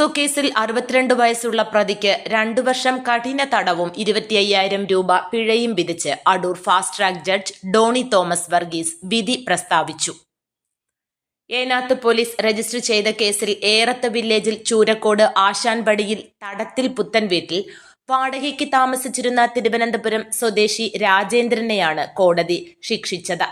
കേസിൽ അറുപത്തിരണ്ട് വയസ്സുള്ള പ്രതിക്ക് രണ്ടു വർഷം കഠിന തടവും ഇരുപത്തി അയ്യായിരം രൂപ പിഴയും വിധിച്ച് Adoor fast track judge Doni Thomas Varghese വിധി പ്രസ്താവിച്ചു. ഏനാത്ത് പോലീസ് രജിസ്റ്റർ ചെയ്ത കേസിൽ ഏറത്ത് വില്ലേജിൽ ചൂരക്കോട് ആശാൻപടിയിൽ തടത്തിൽ പുത്തൻ വീട്ടിൽ വാടകയ്ക്ക് താമസിച്ചിരുന്ന തിരുവനന്തപുരം സ്വദേശി രാജേന്ദ്രനെയാണ് കോടതി ശിക്ഷിച്ചത്.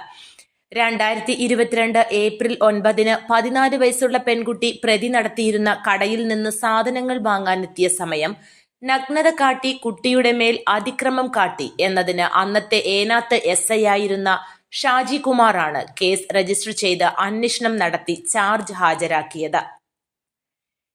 രണ്ടായിരത്തി ഇരുപത്തിരണ്ട് ഏപ്രിൽ ഒൻപതിന് പതിനാല് വയസ്സുള്ള പെൺകുട്ടി പ്രതി നടത്തിയിരുന്ന കടയിൽ നിന്ന് സാധനങ്ങൾ വാങ്ങാനെത്തിയ സമയം നഗ്നത കാട്ടി കുട്ടിയുടെ മേൽ അതിക്രമം കാട്ടി എന്നതിന് അന്നത്തെ ഏനാത്ത് എസ് ഐ ആയിരുന്ന ഷാജി കുമാറാണ് കേസ് രജിസ്റ്റർ ചെയ്ത് അന്വേഷണം നടത്തി ചാർജ് ഹാജരാക്കിയത്.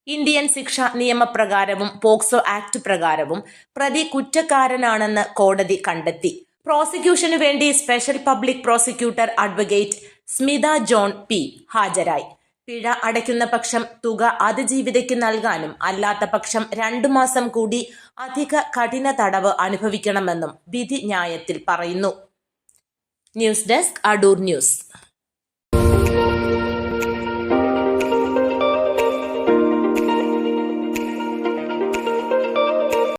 ഇന്ത്യൻ ശിക്ഷാ നിയമപ്രകാരവും പോക്സോ ആക്ട് പ്രകാരവും പ്രതി കുറ്റക്കാരനാണെന്ന് കോടതി കണ്ടെത്തി. പ്രോസിക്യൂഷനു വേണ്ടി special public prosecutor advocate Smitha John P ഹാജരായി. പിഴ അടയ്ക്കുന്ന പക്ഷം തുക അതിജീവിതയ്ക്ക് നൽകാനും അല്ലാത്ത പക്ഷം രണ്ടു മാസം കൂടി അധിക കഠിന തടവ് അനുഭവിക്കണമെന്നും വിധി ന്യായത്തിൽ പറയുന്നു. News desk Adoor news.